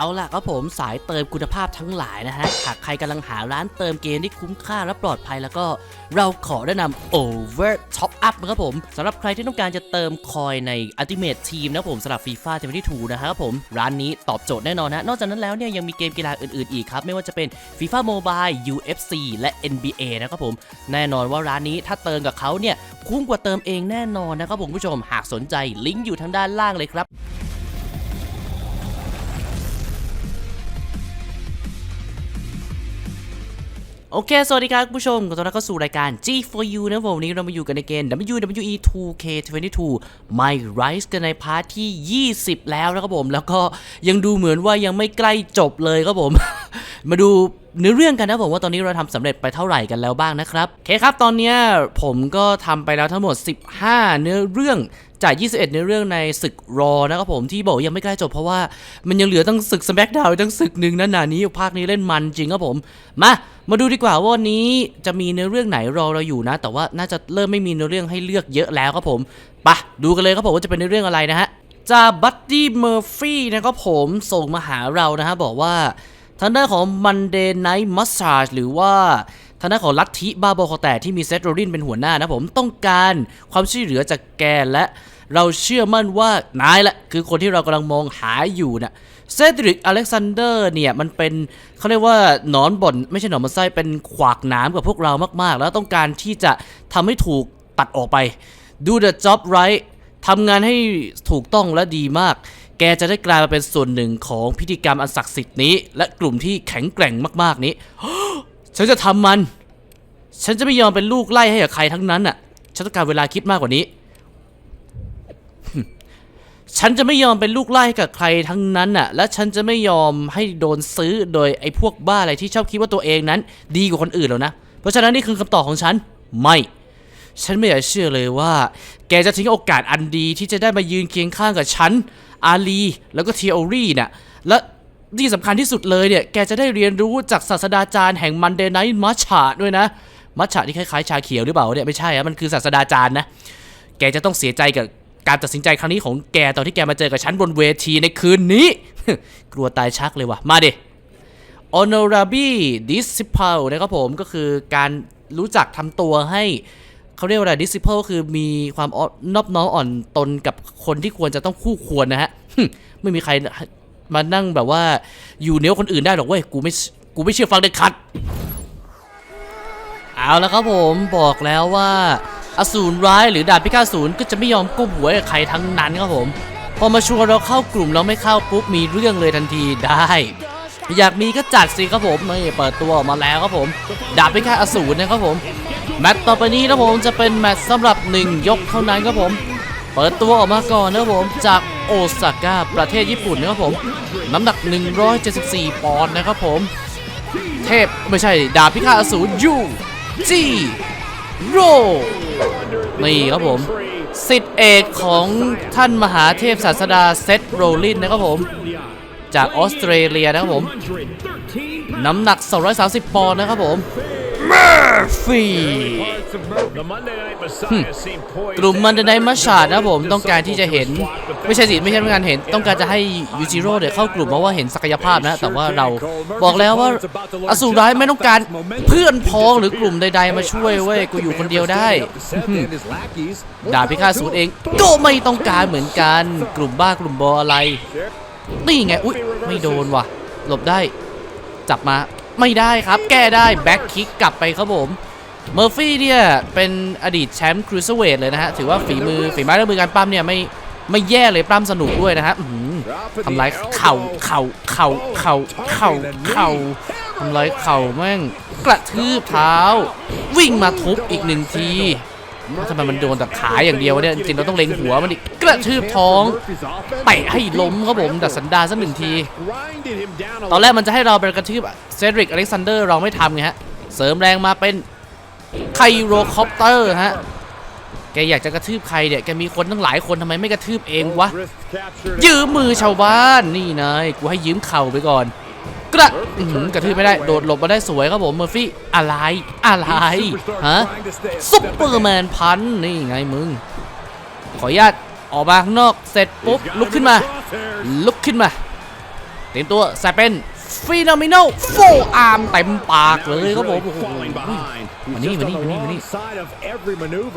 เอาล่ะครับผมสายเติมคุณภาพทั้งหลายนะฮะ หากใครกำลังหาร้านเติมเกมที่คุ้มค่าและปลอดภัยแล้วก็เราขอแนะนำ Over Top Up นะครับผมสำหรับใครที่ต้องการจะเติมคอยใน Ultimate Team นะครับผมสำหรับ FIFA 22นะครับผม ร้านนี้ตอบโจทย์แน่นอนนะ นอกจากนั้นแล้วเนี่ยยังมีเกมกีฬาอื่นๆอีกครับ ไม่ว่าจะเป็น FIFA Mobile UFC และ NBA นะครับผม แน่นอนว่าร้านนี้ถ้าเติมกับเขาเนี่ยคุ้มกว่าเติมเองแน่นอนนะครับผมผู้ชมหากสนใจลิงก์อยู่ทางด้านล่างเลยครับ โอเค สวัสดีครับคุณผู้ชมขอต้อนรับเข้าสู่รายการ G4U นะครับผมวันนี้เรามาอยู่กันในเกม WWE 2K22 My Rise กันในพาร์ทที่ 20 แล้วนะครับผม แล้วก็ยังดูเหมือนว่ายังไม่ใกล้จบเลยครับผม มาดูเนื้อเรื่องกันนะผมว่าตอนนี้เราทำสำเร็จไปเท่าไหร่กันแล้วบ้างนะครับโอเคครับตอนนี้ผมก็ทำไปแล้วทั้งหมด 15 เนื้อเรื่องจาก 21เนื้อเรื่องในศึกรอนะครับผมที่บอกยังไม่ใกล้จบเพราะว่ามันยังเหลือตั้งศึกส m ม c k ดาวตั้งศึกหนึ่งนั่นนานี้ภาคนี้เล่นมันจริงครับผม มามาดูดีกว่าว่าวันนี้จะมีเนื้อเรื่องไหนรอเราอยู่นะ แต่ว่าน่าจะเริ่มไม่มีเนื้อเรื่องให้เลือกเยอะแล้วครับผมปะดูกันเลยครับผมว่าจะเป็นเนื้อเรื่องอะไรนะฮะจากบัตตี้เมอร์ฟี่นะครับผมส่งมาหาเรานะฮะบอกว่า ทางด้านของ Monday Night Massage หรือว่าทางด้านของลัทธิบ้าบคอแตกที่มีเซตโรลินเป็นหัวหน้านะผมต้องการความช่วยเหลือจากแกและเราเชื่อมั่นว่านายแหละ คือคนที่เรากำลังมองหาอยู่นะเซดริกอเล็กซานเดอร์เนี่ย มันเป็นเขาเรียกว่าหนอนบ่น ไม่ใช่หนอนมันไส้เป็นขวากหนามกับพวกเรามาก ๆ แล้วต้องการที่จะทำให้ถูกตัดออกไป do the job right ทำงานให้ถูกต้องและดีมาก แกจะได้กลายมาเป็นส่วนหนึ่งของพิธีกรรมอันศักดิ์สิทธิ์นี้ และกลุ่มที่แข็งแกร่งมากๆนี้ ฉันจะทำมัน ฉันจะไม่ยอมเป็นลูกไล่ให้กับใครทั้งนั้นน่ะ ฉันต้องการเวลาคิดมากกว่านี้ ฉันจะไม่ยอมเป็นลูกไล่ให้กับใครทั้งนั้นน่ะ และฉันจะไม่ยอมให้โดนซื้อโดยไอ้พวกบ้าอะไรที่ชอบคิดว่าตัวเองนั้น ดีกว่าคนอื่นแล้วนะ เพราะฉะนั้นนี่คือคำตอบของฉัน ไม่ฉันไม่อยากเชื่อเลยว่า แกจะทิ้งโอกาสอันดีที่จะได้มายืนเคียงข้างกับฉัน อาลีแล้วก็เทโอรี่น่ะและที่สำคัญที่สุดเลยเนี่ย แกจะได้เรียนรู้จากศาสดาจารย์แห่งมันเดนไนท์มัชชาด้วยนะ มัชชาที่คล้ายๆ ชาเขียวหรือเปล่าเนี่ยไม่ใช่อะมันคือศาสดาจารย์นะ แกจะต้องเสียใจกับการตัดสินใจครั้งนี้ของแกตอนที่แกมาเจอกับฉันบนเวทีในคืนนี้ กลัวตายชักเลยว่ะ มาดิ honorable disciple นะครับผมก็คือการรู้จักทำตัวให้ เขาเรียกว่าอะไร disciple คือมีความอ่อนนอบน้อมอ่อนตนกับคนที่ควรจะต้องคู่ควรนะฮะไม่มีใครมานั่งแบบว่าอยู่เหนือคนอื่นได้หรอกเว้ยกูไม่กูไม่เชื่อฟังเด็ดขาดเอาแล้วครับผมบอกแล้วว่าอสูรร้ายหรือดาบพิฆาตศูนย์ก็จะไม่ยอมก้มหัวให้ใครทั้งนั้นครับผม พอมาชวนเราเข้ากลุ่มเราไม่เข้าปุ๊บมีเรื่องเลยทันทีได้ อยากมีก็จัดสิครับผมนี่เปิดตัวออกมาแล้วครับผม ดาบพิฆาตอสูรนะครับผมแมตต์ต่อไปนี้นะผมจะเป็นแมตต์สำหรับหนึ่งยกเท่านั้นครับผม เปิดตัวออกมาก่อนนะครับผมจากโอซาก้าประเทศญี่ปุ่นนะครับผม น้ำหนัก 174 ปอนด์นะครับผม เทพไม่ใช่ดาบพิฆาตอสูรยูจีโรนี่ครับผมสิทธิเอกของท่านมหาเทพศาสดาเซธโรลินนะครับผม จากออสเตรเลียนะครับผม น้ำหนัก 230 ปอนด์นะครับผมเมอร์ฟี่กลุ่มมันเดนไนมาชาดนะครับผมต้องการที่จะเห็น ไม่ใช่สิไม่ใช่ต้องการเห็น ต้องการจะให้ยูจิโร่เนี่ยเข้ากลุ่มเพราะว่าเห็นศักยภาพนะ แต่ว่าเราบอกแล้วว่าอสูรร้ายไม่ต้องการเพื่อนพ้องหรือกลุ่มใด ๆ มาช่วยเว้ยกูอยู่คนเดียวได้ ดาบพิฆาตสูตรเองก็ไม่ต้องการเหมือนกัน กลุ่มบ้ากลุ่มบออะไร นี่ไง อุ๊ยไม่โดนว่ะ หลบได้ จับมา ไม่ได้ครับ แก้ได้ แบ็คคิกกลับไปครับผม เมอร์ฟี่เนี่ย เป็นอดีตแชมป์ครูเซเวทเลยนะฮะ ถือว่าฝีมือฝีไม้ลายมือการปั้มเนี่ยไม่ไม่แย่เลยปั้มสนุกด้วยนะฮะอื้อหือทำลายเข่าเข่าเข่าเข่าเข่าเข่าทำลายเข่าแม่งกระทืบเท้า วิ่งมาทุบอีกหนึ่งที ทำไมมันโดนแต่ขาอย่างเดียวเนี่ยจริงเราต้องเล็งหัวมันอีกกระทืบท้องเตะให้ล้มครับผมดัดสันดาสักหนึ่งที ตอนแรกมันจะให้เราไปกระทืบเซดริกอเล็กซานเดอร์เราไม่ทำไงฮะ เสริมแรงมาเป็นไคโรคอปเตอร์ฮะแกอยากจะกระทืบใครเนี่ยแกมีคนตั้งหลายคนทำไมไม่กระทืบเองวะยืมมือชาวบ้านนี่นายกูให้ยืมเข่าไปก่อน กระอื้อหือกระทืบไม่ได้โดดหลบมาได้สวยครับผมเมอร์ฟี่อะไรอะไรฮะซุปเปอร์แมนพันนี่ไงมึง ขออนุญาตออกมาข้างนอกเสร็จปุ๊บลุกขึ้นมา ลุกขึ้นมาเต็มตัวใส่เป็นฟีน o มิ n ลโฟอาร์มเต็มปากเลยครับผมโอ้โหมานี่มานี่มานี่มานี่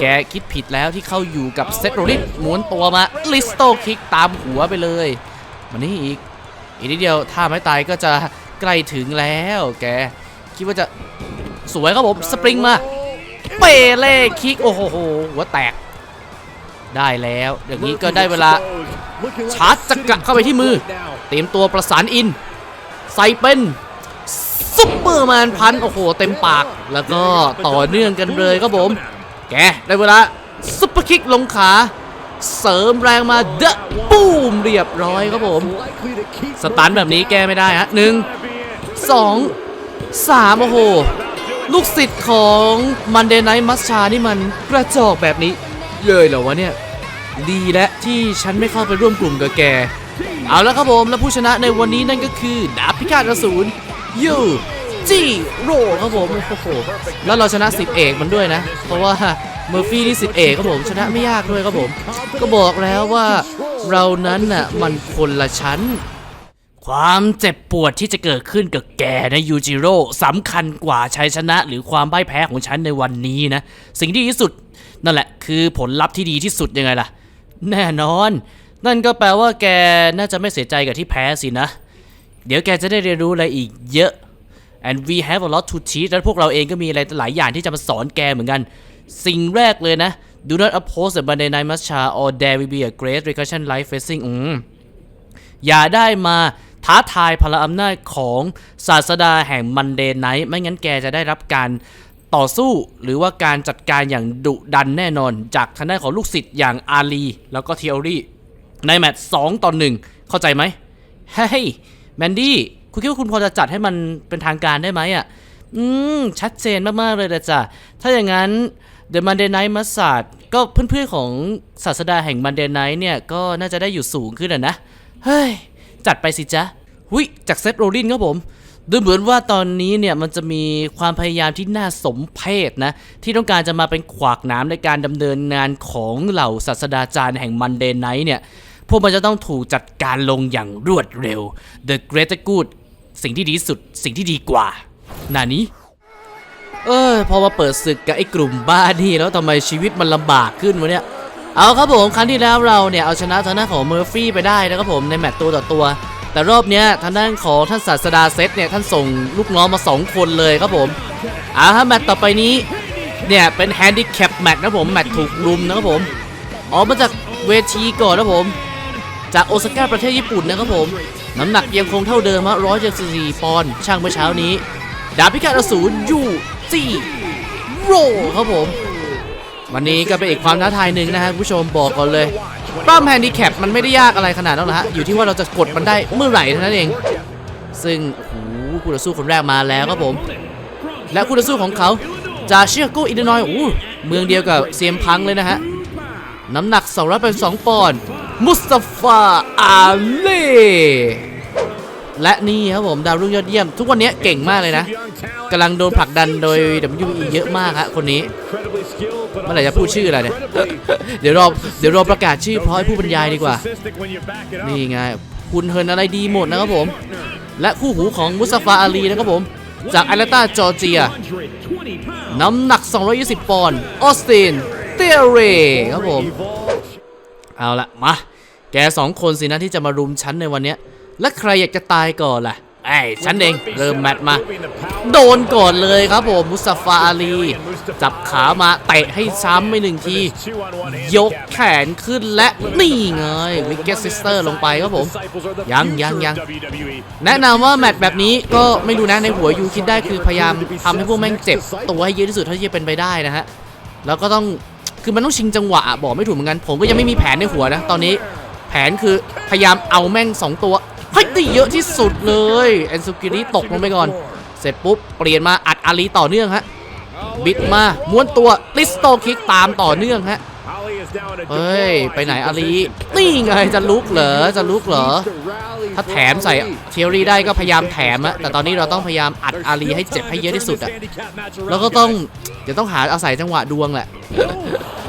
แกคิดผิดแล้วที่เข้าอยู่กับเซตโรลิสม้วนตัวมาลิสโตคิกตามหัวไปเลยมานี่อีกอีกนิดเดียวถ้าไม่ตายก็จะ ใกล้ถึงแล้วแก คิดว่าจะสวยครับผม สปริงมา เปเล่คิก โอ้โหหัวแตก ได้แล้ว อย่างนี้ก็ได้เวลา ชาร์จจักระเข้าไปที่มือ เตรียมตัวประสานอิน ใส่เป็นซุปเปอร์แมนพัน โอ้โห เต็มปาก แล้วก็ต่อเนื่องกันเลยครับผม แก ได้เวลาซุปเปอร์คิกลงขาเสริมแรงมาเดะปูมเรียบร้อยครับผม สตันแบบนี้แก้ไม่ได้ฮะหนึ่ง สองสามโอ้โห ลูกศิษย์ของมันเดนไนมัสชานี่มันกระจอกแบบนี้ เลยเหรอวะเนี่ย ดีและที่ฉันไม่เข้าไปร่วมกลุ่มกับแก เอาละครับผมและผู้ชนะในวันนี้นั่นก็คือ ดาบพิฆาตอสูรยูจีโร่ครับผมโอ้โหแล้วเราชนะสิบเอกมันด้วยนะ เพราะว่าเมอร์ฟี่นี่สิบเอกครับผมชนะไม่ยากด้วยครับผม ก็บอกแล้วว่าเรานั้นน่ะมันคนละชั้น ความเจ็บปวดที่จะเกิดขึ้นกับแกนะยูจิโร่สำคัญกว่าชัยชนะ หรือความพ่ายแพ้ของฉันในวันนี้นะ สิ่งที่ดีที่สุดนั่นแหละ คือผลลัพธ์ที่ดีที่สุดยังไงล่ะ แน่นอน นั่นก็แปลว่าแกน่าจะไม่เสียใจกับที่แพ้สินะ เดี๋ยวแกจะได้เรียนรู้อะไรอีกเยอะ and we have a lot to teach และพวกเราเองก็มีอะไรหลายอย่างที่จะมาสอนแกเหมือนกัน สิ่งแรกเลยนะ do not oppose the Monday Night Match or there will be a great recursion life facing อืมอย่าได้มา ท้าทายพลังอำนาจของศาสดาแห่งมันเดนไนท์ไม่งั้นแกจะได้รับการต่อสู้หรือว่าการจัดการอย่างดุดันแน่นอน จากทางด้านของลูกศิษย์อย่างอาลี แล้วก็เทอรี่ ในแมตช์สองต่อหนึ่งเข้าใจไหมเฮ้ยแมนดี้คุณคิดว่าคุณพอจะจัดให้มันเป็นทางการได้ไหมอะ อืม ชัดเจนมาก ๆ เลยนะจ๊ะถ้าอย่างนั้น The Monday Night Massage ก็เพื่อน ๆ ของศาสดาแห่ง Monday Night เนี่ย ก็น่าจะได้อยู่สูงขึ้นอะนะ เฮ้ย จัดไปสิจ๊ะหุยจากเซตโรลินครับผม ดูเหมือนว่าตอนนี้เนี่ยมันจะมีความพยายามที่น่าสมเพชนะ ที่ต้องการจะมาเป็นขวากหน้ำในการดำเนินงานของเหล่าศาสดาจารย์แห่งมันเดนไนท์เนี่ย พวกมันจะต้องถูกจัดการลงอย่างรวดเร็ว The Greater Good สิ่งที่ดีสุดสิ่งที่ดีกว่านานี้เอ้ยพอมาเปิดศึกกับไอ้กลุ่มบ้านี่แล้วทำไมชีวิตมันลำบากขึ้นวะเนี่ย เอาครับผมครั้งที่แล้วเราเนี่ยเอาชนะทางด้านของเมอร์ฟี่ไปได้นะครับผมในแมตช์ตัวต่อตัว แต่รอบเนี้ยทางด้านของท่านศาสดาเซตเนี่ยท่านส่งลูกน้องมา 2 คนเลยครับผมเอาฮะแมตช์ต่อไปนี้เนี่ยเป็นแฮนดิแคปแมตช์นะผมแมตช์ถูกรุมนะครับผมออกมาจากเวทีก่อนนะผม จากโอซาก้าประเทศญี่ปุ่นนะครับผม น้ำหนักยังคงเท่าเดิมฮะ174ปอนด์ช่างเมื่อเช้านี้ ดาบพิฆาตอสูรยูจีโรครับผม วันนี้ก็เป็นอีกความท้าทายหนึ่งนะฮะผู้ชมบอกก่อนเลยป้อมแฮนดิแคปมันไม่ได้ยากอะไรขนาดนั้นหรอกฮะอยู่ที่ว่าเราจะกดมันได้เมื่อไหร่เท่านั้นเอง ซึ่งโอ้โหคู่ต่อสู้คนแรกมาแล้วครับผม และคู่ต่อสู้ของเขาจากชิคาโกอิลลินอยโอ้เมืองเดียวกับเซียมพังเลยนะฮะน้ำหนัก282ปอนด์มุสตาฟาอาเล่และนี่ครับผมดาวรุ่งยอดเยี่ยม ทุกวันนี้เก่งมากเลยนะกำลังโดนผลักดันโดย WWE เยอะมากฮะคนนี้ เมื่อไหร่จะพูดชื่ออะไรเนี่ย เดี๋ยวรอเดี๋ยวรอประกาศชื่อพราะให้ผู้บรรยายดีกว่า นี่ไง คุณเฮิร์นอะไรดีหมดนะครับผม และคู่หูของมุสฟาอาลีนะครับผม จากแอตแลนตาจอร์เจีย น้ำหนัก 220 ปอนด์ ออสติน เตเรครับผม เอาละมา แกสองคนสินะที่จะมารุมฉันในวันนี้ และใครอยากจะตายก่อนล่ะ ไอ้ฉันเองเริ่มแมตช์มา โดนก่อนเลยครับผมมุสตาฟาอาลี จับขามาเตะให้ซ้ำไปหนึ่งที ยกแขนขึ้นและนี่ไงวิกเก็ตซิสเตอร์ลงไปครับผม ยังยังยังแนะนำว่าแมตช์แบบนี้ก็ไม่รู้นะในหัวยูคิดได้คือพยายามทำให้พวกแม่งเจ็บ ตัวให้เยอะที่สุดเท่าที่จะเป็นไปได้นะฮะ แล้วก็ต้องคือมันต้องชิงจังหวะอะบอกไม่ถูกเหมือนกัน ผมก็ยังไม่มีแผนในหัวนะ ตอนนี้แผนคือพยายามเอาแม่ง 2 ตัว ให้ได้เยอะที่สุดเลยแอนซูกิริตกลงไปก่อน เสร็จปุ๊บ เปลี่ยนมาอัดอาลีต่อเนื่องฮะ บิดมาม้วนตัวลิสโตคิกตามต่อเนื่องฮะเฮ้ย ไปไหนอาลีนี่ไงจะลุกเหรอจะลุกเหรอ ถ้าแถมใส่เทอรี่ได้ก็พยายามแถมอะแต่ตอนนี้เราต้องพยายามอัดอาลีให้เจ็บให้เยอะที่สุดอะแล้วก็ต้องเดี๋ยวต้องหาอาศัยจังหวะดวงแหละ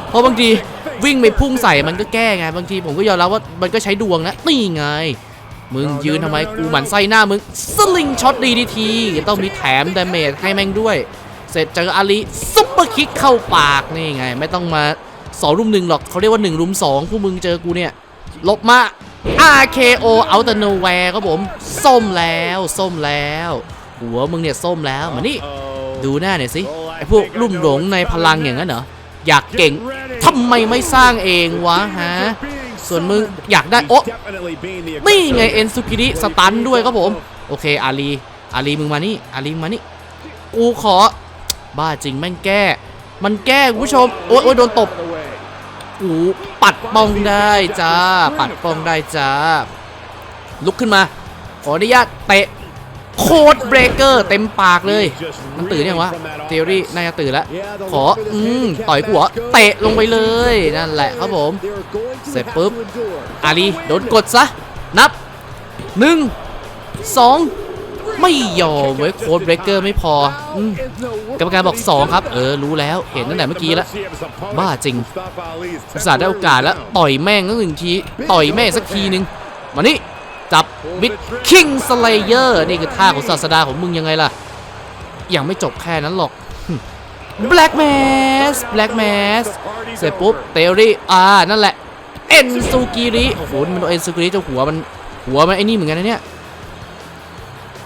เพราะบางทีวิ่งไปพุ่งใส่มันก็แก้ไง บางทีผมก็ยอมรับว่ามันก็ใช้ดวงนะนี่ไง มึงยืนทำไมกูหมันไส้หน้ามึงสลิงช็อตดีดีทีต้องมีแถมดาเมจให้แม่งด้วย เสร็จเจออาลีซุปเปอร์คิกเข้าปากนี่ไง ไม่ต้องมาสองรุมหนึ่งหรอกเขาเรียกว่าหนึ่งรุมสองพวกมึงเจอกูเนี่ยหลบมา RKO out of nowhere ครับผมส้มแล้วส้มแล้ว หัวมึงเนี่ยส้มแล้วมานี่ดูหน้าหน่อยสิไอพวกลุ่มหลงในพลังอย่างนั้นเหรออยากเก่งทำไมไม่สร้างเองวะฮะ ส่วนมึงอยากได้โอ๊ะไม่ไงเอ็นซุกิริสตันด้วยครับผม โอเคอาลีอาลีมึงมานี่อาลีมึงมานี่กูขอ บ้าจริงแม่งแก้ มันแก้คุณผู้ชม โอ๊ยโอ๊ยโดนตบกูปัดป้องได้จ้า ปัดป้องได้จ้า ลุกขึ้นมา ขออนุญาตเตะ โคดเบรกเกอร์เต็มปากเลย มันตื่นยังวะเทอรี่น่าจะตื่นแล้ว ขอ อืม ต่อยกูเหรอ เตะลงไปเลย นั่นแหละครับผม เสร็จปุ๊บ อาลีโดนกดซะ นับหนึ่งสองไม่ยอมเว้ยโคดเบรกเกอร์ไม่พออืมกรรมการบอก 2 ครับ เออ รู้แล้วเห็นตั้งแต่เมื่อกี้แล้ว บ้าจริงอุตส่าห์ได้โอกาสแล้ว ต่อยแม่งตั้งหนึ่งที ต่อยแม่งสักทีนึง มานี่ จับบิดคิงสเลเยอร์นี่คือท่าของศาสดาของมึงยังไงล่ะ ยังไม่จบแค่นั้นหรอก Black Mass Black Mass เสร็จปุ๊บเตอรี่อ่านั่นแหละ เอ็นซูกิริโอ้โหมันเอ็นซูกิริเจ้าหัวมันหัวมันไอ้นี่เหมือนกันนะเนี่ย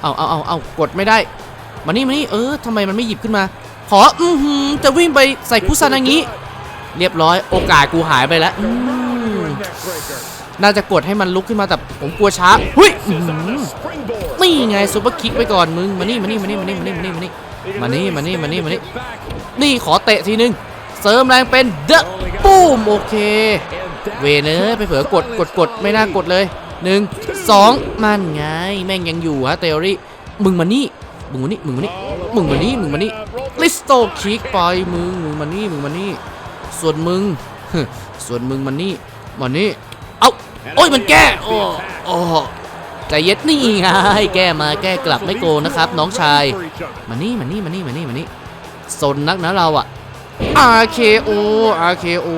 เอาเอาเอาเอากดไม่ได้ มานี่มานี่เออทำไมมันไม่หยิบขึ้นมา ขออือหือจะวิ่งไปใส่คุซานางิเรียบร้อยโอกาสกูหายไปแล้ว น่าจะกดให้มันลุกขึ้นมาแต่ผมกลัวช้าเฮ้ยนี่ไงซูเปอร์คิกไปก่อนมึงมานี่มานี่มานี่มานี่มานี่มานี่มานี่มานี่มานี่มานี่มานี่นี่ขอเตะทีนึงเสริมแรงเป็นเดอะปูมโอเค เวเนอร์ไปเผลอกดกดกดไม่น่ากดเลยหนึ่งสองมันไงแม่งยังอยู่ฮะเทอรี่มึงมานี่มึงมานี่มึงมานี่มึงมานี่มึงมานี่ลิสโตคิกไปมึงมึงมานี่มึงมานี่ส่วนมึงส่วนมึงมานี่มานี่เอ้า โอ้ยมันแก้โอ้โอ้ใจเย็ดนี่ไงแก้มาแก้กลับไม่โกนะครับ น้องชายมานี่มานี่มานี่มานี่มานี่สนนักนะเราอะ RKO RKO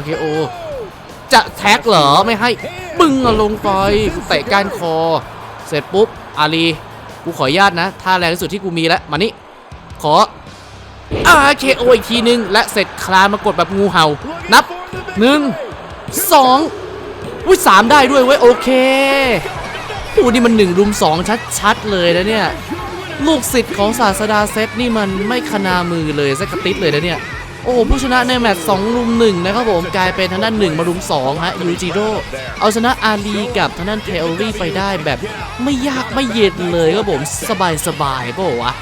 RKO จะแท็กเหรอไม่ให้บึ้งลงไปเตะก้านคอ เสร็จปุ๊บอาลีกูขออนุญาตนะท่าแรงที่สุดที่กูมีแล้วมานี่ขอ RKO อีกทีนึง และเสร็จคลามากดแบบงูเห่า นับหนึ่งสอง อุ้ยสามได้ด้วยเว้ยโอเคโอ้นี่มันหนึ่งรุมสองชัดๆเลยนะเนี่ย ลูกศิษย์ของศาสดาเซตนี่มันไม่ขนามือเลยสักติดเลยนะเนี่ย โอ้ผู้ชนะในแมตช์สองรุมหนึ่งนะครับผมกลายเป็นทางด้านหนึ่งมารุมสองฮะยูจิโร่เอาชนะอาลีกับทางด้านเทอรี่ไปได้แบบไม่ยากไม่เย็นเลยครับผมสบายสบายๆเปล่าวะ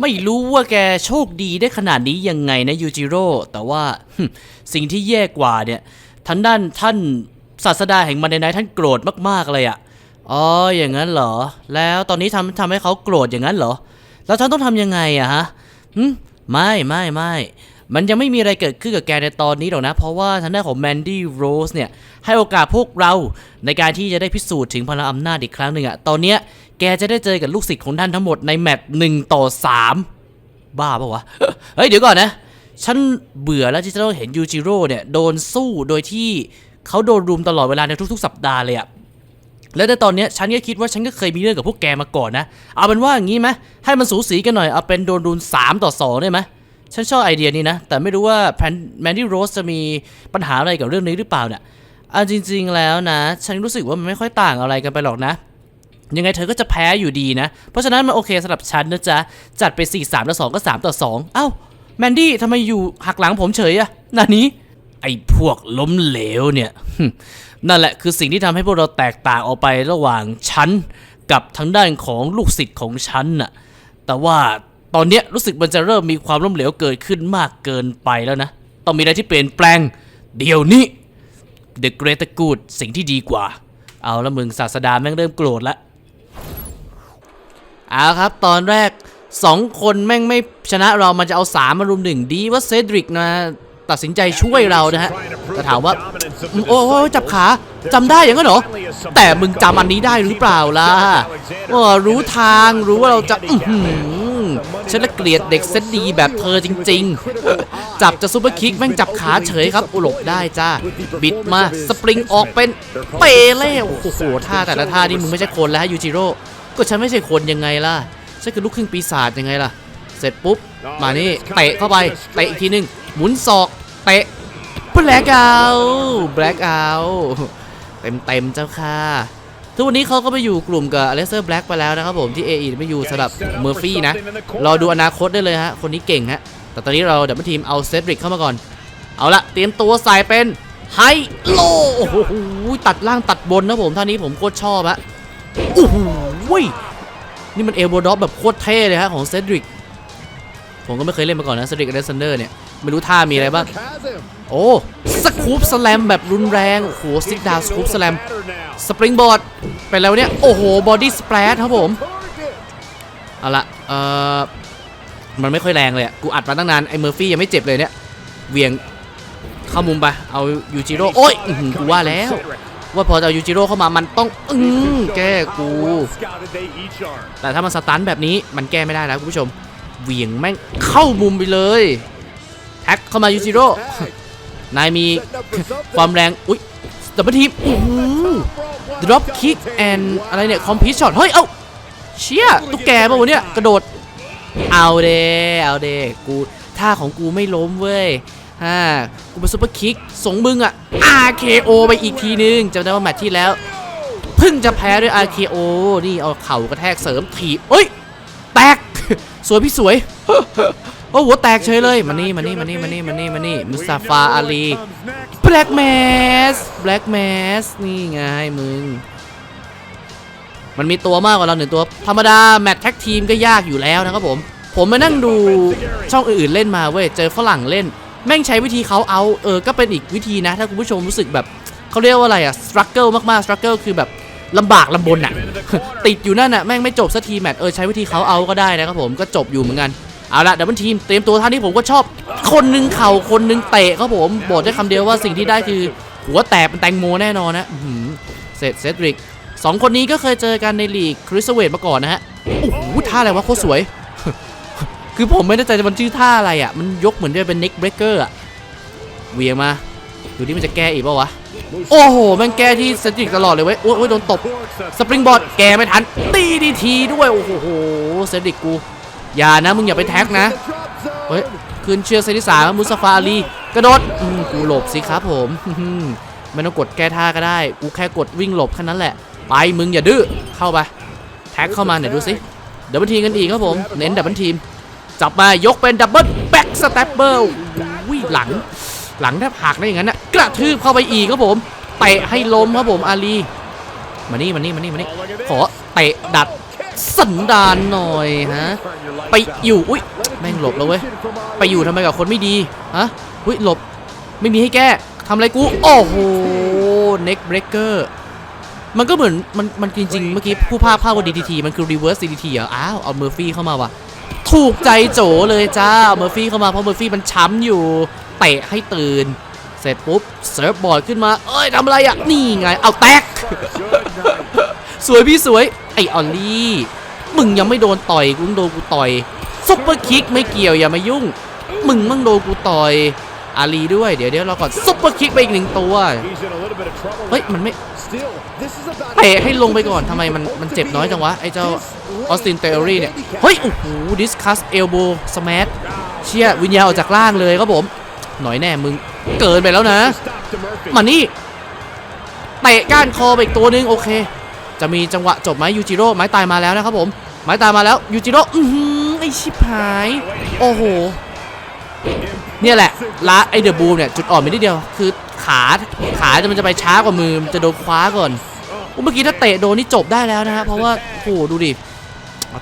ไม่รู้ว่าแกโชคดีได้ขนาดนี้ยังไงนะยูจิโร่แต่ว่าสิ่งที่แย่กว่าเนี่ย ทางด้านท่านศาสดาแห่งมันในไนท์ท่านโกรธมากๆเลยอะ่ะอ๋ออย่างนั้นเหรอ แล้วตอนนี้ทำทำให้เขาโกรธอย่างนั้นเหรอ แล้วฉันต้องทำยังไงอะฮะหึไม่ไม่ไม่มันยังไม่มีอะไรเกิดขึ้นกับแกในตอนนี้หรอกนะ เพราะว่าทางด้านของแมนดี้โรสเนี่ย ให้โอกาสพวกเราในการที่จะได้พิสูจน์ถึงพลังอำนาจอีกครั้งหนึ่งอะตอนเนี้ยแกจะได้เจอกับลูกศิษย์ของท่านทั้งหมดในแมตช์หนึ่งต่อสามบ้าปะวะ เฮ้ย เดี๋ยวก่อนนะ ฉันเบื่อแล้วที่จะต้องเห็นยูจิโร่เนี่ยโดนสู้โดยที่เขาโดนรุมตลอดเวลาในทุก ๆ สัปดาห์เลยอะและในตอนนี้ฉันก็คิดว่าฉันก็เคยมีเรื่องกับพวกแกมาก่อนนะ เอาเป็นว่าอย่างนี้ไหมให้มันสูสีกันหน่อย เอาเป็นโดนรุม3ต่อ 2 ได้ไหมฉันชอบไอเดียนี้นะ แต่ไม่รู้ว่าแมนดี้โรสจะมีปัญหาอะไรกับเรื่องนี้หรือเปล่าเนี่ยเอาจริง ๆแล้วนะ ฉันรู้สึกว่ามันไม่ค่อยต่างอะไรกันไปหรอกนะ ยังไงเธอก็จะแพ้อยู่ดีนะ เพราะฉะนั้นมันโอเคสำหรับฉันนะจ๊ะ จัดไป 4 3 ต่อ 2 ก็ 3 ต่อ 2 เอ้า แมนดี้ทำไมอยู่หักหลังผมเฉยอะนานี้ ไอ้พวกล้มเหลวเนี่ย นั่นแหละคือสิ่งที่ทำให้พวกเราแตกต่างออกไประหว่างฉันกับทางด้านของลูกศิษย์ของฉันน่ะ แต่ว่าตอนเนี้ยรู้สึกมันจะเริ่มมีความล้มเหลวเกิดขึ้นมากเกินไปแล้วนะ ต้องมีอะไรที่เปลี่ยนแปลง เดี๋ยวนี้ The Greater Good สิ่งที่ดีกว่า เอาละมึงศาสดาแม่งเริ่มโกรธละเอาครับ ตอนแรก 2คนแม่งไม่ชนะเรามันจะเอา3มารุมหนึ่งดีว่าเซดริกนะตัดสินใจช่วยเรานะฮะแต่ถามว่าอืมโอ้โหจับขาจำได้อย่างนั้นเหรอ แต่มึงจำอันนี้ได้หรือเปล่าล่ะว่ารู้ทางรู้ว่าเราจะอื้อหือฉันละเกลียดเด็กเซตดีแบบเธอจริง ๆ จับจะซูเปอร์คิกแม่งจับขาเฉยครับอุหลบได้จ้า บิดมาสปริงออกเป็นเปเล่โอ้โหท่าแต่ละท่านี่มึงไม่ใช่คนแล้วฮะยูจิโร่ก็ฉันไม่ใช่คนยังไงล่ะ ฉันคือลูกครึ่งปีศาจยังไงล่ะ เสร็จปุ๊บ มานี่เตะเข้าไป เตะอีกทีหนึง หมุนศอกเตะแบล็กเอาแบล็กเอาเต็มเต็มๆเจ้าค่ะ ทุกวันนี้เขาก็ไปอยู่กลุ่มกับอเลสเตอร์แบล็กไปแล้วนะครับผมที่ AE ไม่อยู่สำหรับเมอร์ฟี่นะ รอดูอนาคตได้เลยฮะ คนนี้เก่งฮะ แต่ตอนนี้เราเดี๋ยวทีมเอาเซดริกเข้ามาก่อน เอาละเตรียมตัวใส่เป็นไฮโล โอ้โห ตัดล่างตัดบนนะผมท่านี้ผมโคตรชอบฮะโอ้โห นี่มันเอลโบดอฟแบบโคตรเท่เลยฮะของเซดริก ผมก็ไม่เคยเล่นมาก่อนนะเซดริกอเลสซานเดอร์เนี่ย ไม่รู้ท่ามีอะไรบ้าง โอ้สกูปสแลมแบบรุนแรง โอ้โหซิกดาวสกูปสแลม สปริงบอร์ดไปแล้วเนี่ย โอ้โห บอดี้สเปรดครับผม เอาละเออมันไม่ค่อยแรงเลยอะกูอัดมาตั้งนาน ไอ้เมอร์ฟี่ยังไม่เจ็บเลยเนี่ยเหวียงเข้ามุมไป เอายูจิโร่ โอ้ยอื้อหือกูว่าแล้ว ว่าพอจะเอายูจิโร่เข้ามามันต้องอืมแก้กู แต่ถ้ามันสตันแบบนี้มันแก้ไม่ได้แล้วคุณผู้ชมเหวียงแม่งเข้ามุมไปเลย แท็กเข้ามายูจิโร่นายมีความแรง อุ๊ยดับเบิลทีมอื้อหือ drop kick and อะไรเนี่ย complete shot เฮ้ย เอ้า เชี่ยตุ๊กแกป่ะวะเนี่ย กระโดด เอาเดเอาเดกูท่าของกูไม่ล้มเว้ย ฮ่ากูเป็นซุปเปอร์คิกส่งมึงอะ RKO ไปอีกทีนึงจำได้ว่าแมตช์ที่แล้ว เพิ่งจะแพ้ด้วย RKO นี่เอาเข่ากระแทกเสริมถีบเอ้ย แตก สวยพี่สวยโอ้โหแตกเฉยเลยมานี่มานี่มานี่มานี่มานี่มานี่มุสตาฟาอาลีแบล็กแมสแบล็กแมสนี่ไงมึง มันมีตัวมากกว่าเราหนึ่งตัว ธรรมดา แมตช์แท็กทีมก็ยากอยู่แล้วนะครับผม ผมมานั่งดูช่องอื่นๆเล่นมาเว้ย เจอฝรั่งเล่น แม่งใช้วิธีเขาเอาเออก็เป็นอีกวิธีนะ ถ้าคุณผู้ชมรู้สึกแบบเขาเรียกว่าอะไรอะสครัลเกิลมากๆสครัลเกิลคือแบบลำบากลำบนอะติดอยู่นั่นอะแม่งไม่จบสักทีแมตช์เออใช้วิธีเขาเอาก็ได้นะครับผมก็จบอยู่เหมือนกันเอาละดับเบิลทีมเตรียมตัวท่านี้ผมก็ชอบ คนหนึ่งเข่าคนหนึ่งเตะครับผมบอกได้คำเดียวว่าสิ่งที่ได้คือ หัวแตกเป็นแตงโมแน่นอนนะเสร็จเซดริกสองคนนี้ก็เคยเจอกันในลีกคริสเวตมาก่อนนะฮะโอ้โหท่าอะไรวะโคตรสวย คือผมไม่แน่ใจมันชื่อท่าอะไรอะ มันยกเหมือนจะเป็น neck breaker อะเหวียงมาดูที่มันจะแก้อีกป่าวะ โอ้โหแมันแก้ที่เซดริกตลอดเลยเว้ย โอ้ยโดนตบ สปริงบอร์ดแกไม่ทัน ตีดีทีด้วย โอ้โหเซดิกกู อย่านะ มึงอย่าไปแท็กนะ เฮ้ย คืนเชือกเซตที่สามมุสฟาอาลีกระโดดกูหลบสิครับผมไม่ต้องกดแก้ท่าก็ได้ กูแค่กดวิ่งหลบแค่นั้นแหละ ไปมึงอย่าดื้อ เข้าไป แท็กเข้ามาหน่อยดูสิดับเบิลทีมกันอีกครับผม เน้นดับบิลทีม จับมายกเป็นดับเบิลแบ็กสเตปเบิลวิ่หลัง หลังแทบหักได้อย่างนั้นนะกระทืบเข้าไปอีกครับผมเตะให้ล้มครับผมอาลีมานี่มานี่มานี่มานี่ขอเตะดัดสันดานหน่อยฮะไปอยู่อุ้ยแม่งหลบแล้วเว้ยไปอยู่ทำไมกับคนไม่ดีฮะอุ้ยหลบไม่มีให้แก้ทำอะไรกูโอ้โหเน็กเบรกเกอร์มันก็เหมือนมันมันจริงๆเมื่อกี้ผู้ภาคภาคว่า DDT มันคือ reverse DDT เหรออ้าวเอาเมอร์ฟี่เข้ามาว่ะ ถูกใจโจเลยจ้า เมอร์ฟี่เข้ามาเพราะเมอร์ฟี่มันช้ำอยู่ เตะให้ตื่น เสร็จปุ๊บเซิร์ฟบอร์ดขึ้นมา เอ้ยทำอะไรอะ นี่ไง เอาแตก สวยพี่สวย ไอออลลี่ มึงยังไม่โดนต่อยกูต้งโดนกูต่อยซุปเปอร์คิกไม่เกี่ยวอย่ามายุ่ง มึงมั่งโดนกูต่อย อาลีด้วย เดี๋ยวเดี๋ยวเราก่อนซุปเปอร์คิกไปอีกหนึ่งตัว เฮ้ย มันไม่เตะให้ลงไปก่อนทำไมมันมันเจ็บน้อยจังวะ ไอ้เจ้าออสตินเทอรี่เนี่ย เฮ้ย โอ้โห ดิสคัสเอลโบสมาร์เชี่ยวิญญาณออกจากล่างเลยครับผม หน่อยแน่มึง เกินไปแล้วนะ มานี่เตะก้านคอไปอีกตัวหนึง โอเค จะมีจังหวะจบไหมยูจิโร่ไม้ตายมาแล้วนะครับผมไม้ตายมาแล้วยูจิโร่อือหือไอชิบหาย โอ้โห เนี่ยแหละละไอเดอะบูมเนี่ยจุดอ่อนมีนิดเดียวคือขาขาจะมันจะไปช้ากว่ามือมันจะโดนคว้าก่อนเมื่อกี้ถ้าเตะโดนนี่จบได้แล้วนะฮะเพราะว่าโอ้ดูดิ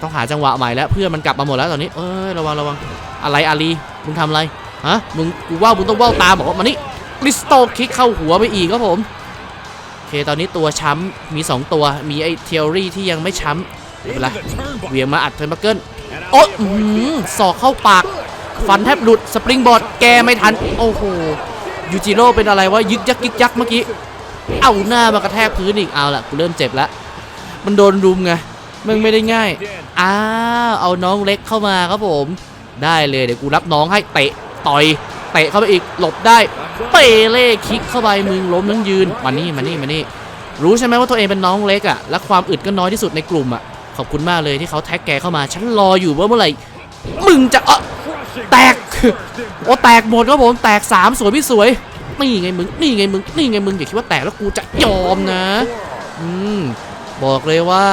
ต้องหาจังหวะใหม่แล้วเพื่อนมันกลับมาหมดแล้วตอนนี้เอ้ยระวังระวังอะไรอาลีมึงทำอะไรฮะมึงกูว่ามึงต้องว่าวตามบอกว่ามานี่ลิสโตคิกเข้าหัวไปอีกครับผมโอเคตอนนี้ตัวช้ำมี 2 ตัวมีไอ้เทอรี่ที่ยังไม่ช้ำไม่เป็นไรเวียงมาอัดเทอร์บักเกิลโอ๊ยอื้หือศอกเข้าปาก ฟันแทบหลุดสปริงบอร์ดแกไม่ทัน โอ้โหยูจิโร่เป็นอะไรวะยึกยักยึกยักเมื่อกี้ เอาหน้ามากระแทกพื้นอีกเอาละกูเริ่มเจ็บแล้วมันโดนรุมไงมึงไม่ได้ง่ายอ้าวเอาน้องเล็กเข้ามาครับผม ได้เลยเดี๋ยวกูรับน้องให้เตะต่อยเตะเข้าไปอีกหลบได้เปเล่คิกเข้าไปมึงล้มทั้งยืนมานี่มานี่มานี่รู้ใช่ไหมว่าตัวเองเป็นน้องเล็กอะ่ะและความอึดก็น้อยที่สุดในกลุ่มอะ่ะขอบคุณมากเลยที่เขาแท็กแกเข้ามา ฉันรออยู่ว่าเมื่อไหร่ มึงจะเออ แตก โอ้แตกหมดครับผม แตกสามสวยพี่สวย นี่ไงมึง นี่ไงมึง นี่ไงมึง อย่าคิดว่าแตกแล้วกูจะยอมนะ อืม บอกเลยว่า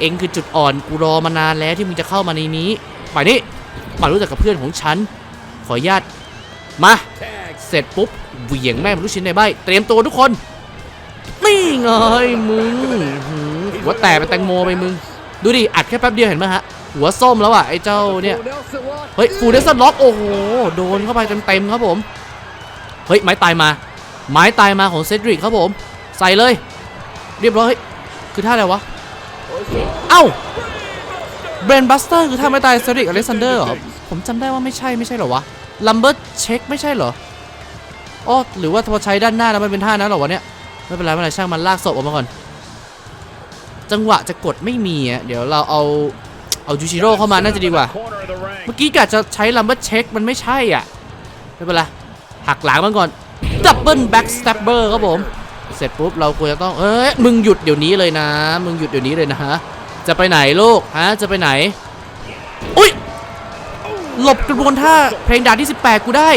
เองคือจุดอ่อนกูรอมานานแล้วที่มึงจะเข้ามาในนี้ ไปนี่มารู้จักกับเพื่อนของฉัน ขออนุญาต มา เสร็จปุ๊บ เหวี่ยงแม่งเป็นลูกชิ้นในใบ เตรียมตัวทุกคน นี่ไงมึงหือหัวแตกเป็นแตงโมไปมึง ดูดิ อัดแค่แป๊บเดียวเห็นไหมฮะ หัวส้มแล้วอะไอ้เจ้าเนี่ยเฮ้ยฟูเดสล็อกโอ้โหโดนเข้าไปเต็มๆครับผมเฮ้ยไม้ตายมา ไม้ตายมาของเซดริกครับผม ใส่เลย เรียบร้อยคือท่าอะไรวะเอ้าเบรนบัสเตอร์คือท่าไม้ตายเซดริกอเล็กซานเดอร์เหรอผมจำได้ว่าไม่ใช่ไม่ใช่เหรอวะลัมเบอร์เช็คไม่ใช่เหรออ๋อหรือว่าพอใช้ด้านหน้าแล้วมันเป็นท่านั้นเหรอวะเนี่ยไม่เป็นไรไม่เป็นไรช่างมันลากศพออกมาก่อนจังหวะจะกดไม่มีอะเดี๋ยวเราเอา เอายูชิโร่เข้ามาน่าจะดีกว่า เมื่อกี้กะจะใช้ลัมเบอร์เช็คมันไม่ใช่อะ ไม่เป็นไรหักหลังมันก่อนดับเบิลแบ็กสแตปเบอร์ครับผม เสร็จปุ๊บเราควรจะต้อง เอ้ย มึงหยุดเดี๋ยวนี้เลยนะ มึงหยุดเดี๋ยวนี้เลยนะฮะ จะไปไหนลูกฮะ จะไปไหน อุ้ย หลบกระบวนท่าเพลงดาบที่ 18 กูได้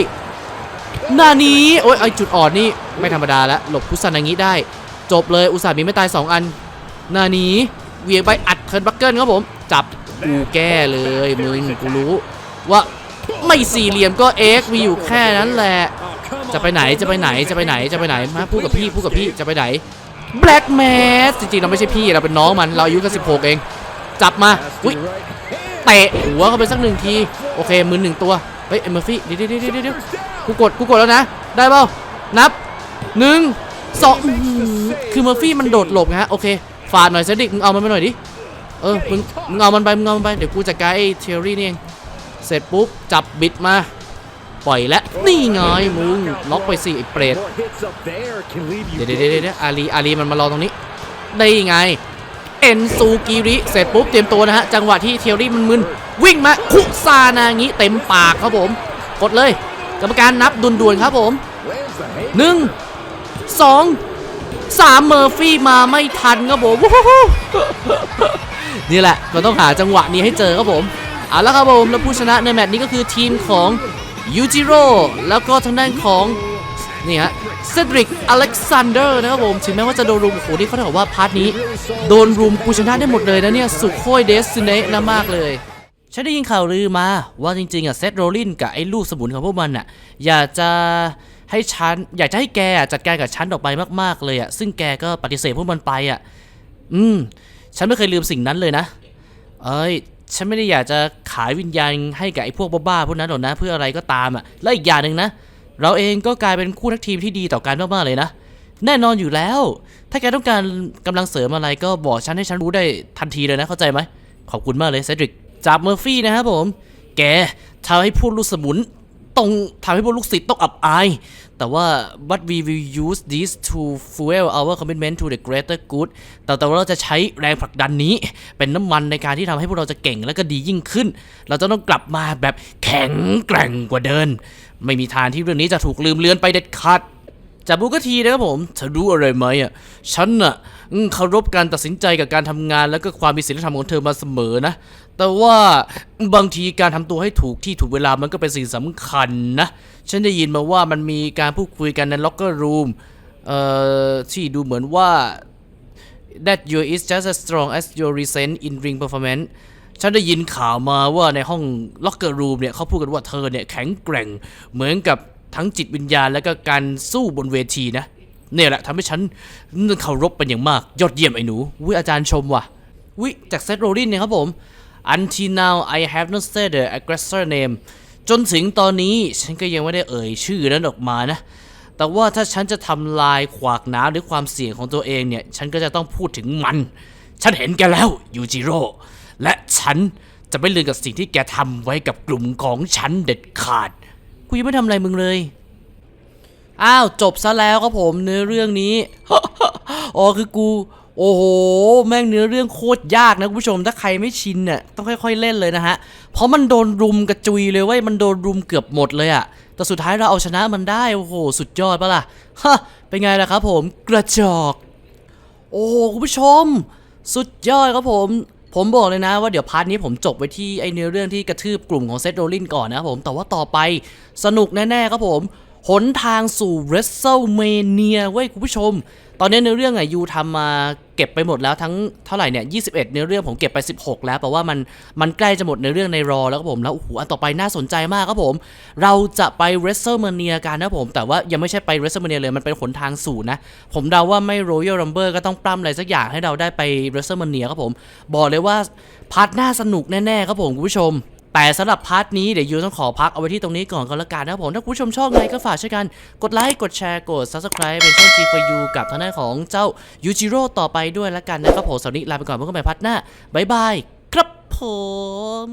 หน้านี้ โอ้ยไอจุดอ่อนนี่ไม่ธรรมดาแล้วหลบคุซันางิได้ จบเลย อุตส่าห์มีไม่ตาย 2 อัน หน้านี้เหวียงไปอัดเทิร์นบักเกิลครับผม จับ กูแก้เลยมึงกูรู้ ว่าไม่สี่เหลี่ยมก็เอ็กมีอยู่แค่นั้นแหละ จะไปไหนจะไปไหนจะไปไหนจะไปไหนมาพูดกับพี่พูดกับพี่จะไปไหนแบล็กแมสจริงๆเราไม่ใช่พี่เราเป็นน้องมันเราอายุแค่สิบหกเอง จับมาอุ้ยเตะหัวเข้าไปสักหนึ่งที โอเคมือหนึ่งตัวเฮ้ยเอมเมอร์ฟี่เดี๋ยวเดี๋ยวเดี๋ยวกูกดกูกดแล้วนะ ได้เปล่านับหนึ่งสองคือเมอร์ฟี่มันโดดหลบไงฮะโอเคฝาดหน่อยเซดิกมึงเอามันไปหน่อยดิ เออมึงมึงเอามันไปมึงเอามันไปเดี๋ยวกูจัดการไอ้เทอรี่นี่เองเสร็จปุ๊บจับบิดมา ปล่อยและนี่ไงมึงล็อกไปสิไอ้เปรตเดี๋ยวเดี๋ยวเดี๋ยวเดี๋ยวอาลีอาลีมันมารอตรงนี้ได้ยังไงเอ็นซูกิริเสร็จปุ๊บเตรียมตัวนะฮะจังหวะที่เทียรี่มันมึนวิ่งมาคุซานางิเต็มปากครับผม กดเลยกรรมการนับด่วนๆครับผมหนึ่งสองสามเมอร์ฟี่มาไม่ทันครับผมวู้ฮู้ นี่แหละเราต้องหาจังหวะนี้ให้เจอครับผมเอาละครับผมแล้วผู้ชนะในแมตช์นี้ก็คือทีมของยูจิโร่แล้วก็ทางด้านของนี่ฮะเซดริกอเล็กซานเดอร์นะครับผมถึงแม้ว่าจะโดนรุมโอ้โหนี่เขาถือว่าพาร์ทนี้ โดนรุมกูชนะได้หมดเลยนะเนี่ย สุโคยเดสซิเนะนะมากเลยฉันได้ยินข่าวลือมาว่าจริงๆอะเซตโรลินกับไอ้ลูกสมุนของพวกมันอะอยากจะให้ฉันอยากจะให้แกจัดการกับฉันออกไปมากๆเลยอะซึ่งแกก็ปฏิเสธพวกมันไปอะอืม ฉันไม่เคยลืมสิ่งนั้นเลยนะ เอ้ย ฉันไม่ได้อยากจะขายวิญญาณให้กับไอ้พวกบ้าๆพวกนั้นหรอกนะ เพื่ออะไรก็ตามอะ และอีกอย่างหนึ่งนะ เราเองก็กลายเป็นคู่ทักทีมที่ดีต่อกันมากๆเลยนะ แน่นอนอยู่แล้ว ถ้าแกต้องการกำลังเสริมอะไรก็บอกฉันให้ฉันรู้ได้ทันทีเลยนะ เข้าใจไหม ขอบคุณมากเลยเซดริกจากเมอร์ฟี่นะครับผม แกทำให้พวกลูกสมุนต้องทำให้พวกลูกศิษย์ต้องอับอาย แต่ว่า but we will use this to fuel our commitment to the greater good แต่แต่ว่าเราจะใช้แรงผลักดันนี้ เป็นน้ำมันในการที่ทำให้พวกเราจะเก่งและก็ดียิ่งขึ้น เราจะต้องกลับมาแบบแข็งแกร่งกว่าเดิม ไม่มีทางที่เรื่องนี้จะถูกลืมเลือนไปเด็ดขาดจากบุกทีนะครับผมเธอรู้อะไรไหมอะ ฉันน่ะเคารพการตัดสินใจกับการทำงาน แล้วก็ความมีศีลธรรมของเธอมาเสมอนะ แต่ว่าบางทีการทำตัวให้ถูกที่ถูกเวลามันก็เป็นสิ่งสำคัญนะ ฉันได้ยินมาว่ามันมีการพูดคุยกันในล็อกเกอร์รูมเอ่อที่ดูเหมือนว่า that you is just as strong as your recent in ring performance ฉันได้ยินข่าวมาว่าในห้องล็อกเกอร์รูมเนี่ยเขาพูดกันว่าเธอเนี่ยแข็งแกร่งเหมือนกับทั้งจิตวิญญาณและก็การสู้บนเวทีนะ เนี่ยแหละทำให้ฉันเคารพเป็นอย่างมาก ยอดเยี่ยมไอ้หนูวิอาจารย์ชมว่ะวิจากเซตโรลินเนี่ยครับผม until now I have not said the aggressor name จนถึงตอนนี้ฉันก็ยังไม่ได้เอ่ยชื่อนั้นออกมานะ แต่ว่าถ้าฉันจะทำลายขวากหน้ำหรือความเสี่ยงของตัวเองเนี่ย ฉันก็จะต้องพูดถึงมัน ฉันเห็นแกแล้วยูจิโร่ และฉันจะไม่ลืมกับสิ่งที่แกทำไว้กับกลุ่มของฉันเด็ดขาด กูยังไม่ทำอะไรมึงเลย อ้าว จบซะแล้วครับผมเนื้อเรื่องนี้ อ๋อคือกู โอ้โห แม่งเนื้อเรื่องโคตรยากนะคุณผู้ชม ถ้าใครไม่ชินเนี่ยต้องค่อยๆเล่นเลยนะฮะ เพราะมันโดนรุมกระจุยเลยเว้ย มันโดนรุมเกือบหมดเลยอะแต่สุดท้ายเราเอาชนะมันได้ โอ้โห สุดยอดปะล่ะ ฮะ เป็นไงล่ะครับผม กระจอก โอ้โห คุณผู้ชม สุดยอดครับผมผมบอกเลยนะว่าเดี๋ยวพาร์ทนี้ผมจบไว้ที่ไอเนื้อเรื่องที่กระทืบกลุ่มของเซตโรลินก่อนนะครับผมแต่ว่าต่อไปสนุกแน่ๆครับผม หนทางสู่ WrestleMania เว้ยคุณผู้ชม ตอนนี้เนื้อเรื่องอะยูทำมาเก็บไปหมดแล้วทั้งเท่าไหร่เนี่ย21เนื้อเรื่องผมเก็บไป 16 แล้วแปลว่ามันมันใกล้จะหมดในเรื่องในรอแล้วครับผมแล้วโอ้โหอันต่อไปน่าสนใจมากครับผม เราจะไป WrestleMania กันนะผม แต่ว่ายังไม่ใช่ไป WrestleMania เลยมันเป็นหนทางสู่นะ ผมเดาว่าไม่ Royal Rumble ก็ต้องปล้ำอะไรสักอย่างให้เราได้ไป WrestleMania ครับผม บอกเลยว่าพาร์ทหน้าสนุกแน่ๆครับผมคุณผู้ชม แต่สำหรับพาร์ทนี้เดี๋ยวยูต้องขอพักเอาไว้ที่ตรงนี้ก่อนก็แล้วกันนะครับผมถ้าคุณผู้ชมชอบไงก็ฝากช่วยกัน กดไลค์กดแชร์กด Subscribe เป็นช่อง G4U กับทางด้านของเจ้ายูจิโร่ต่อไปด้วยแล้วกันนะครับผมสำหรับวันนี้ลาไปก่อนพบกันใหม่พาร์ทหน้าบ๊ายบายครับผม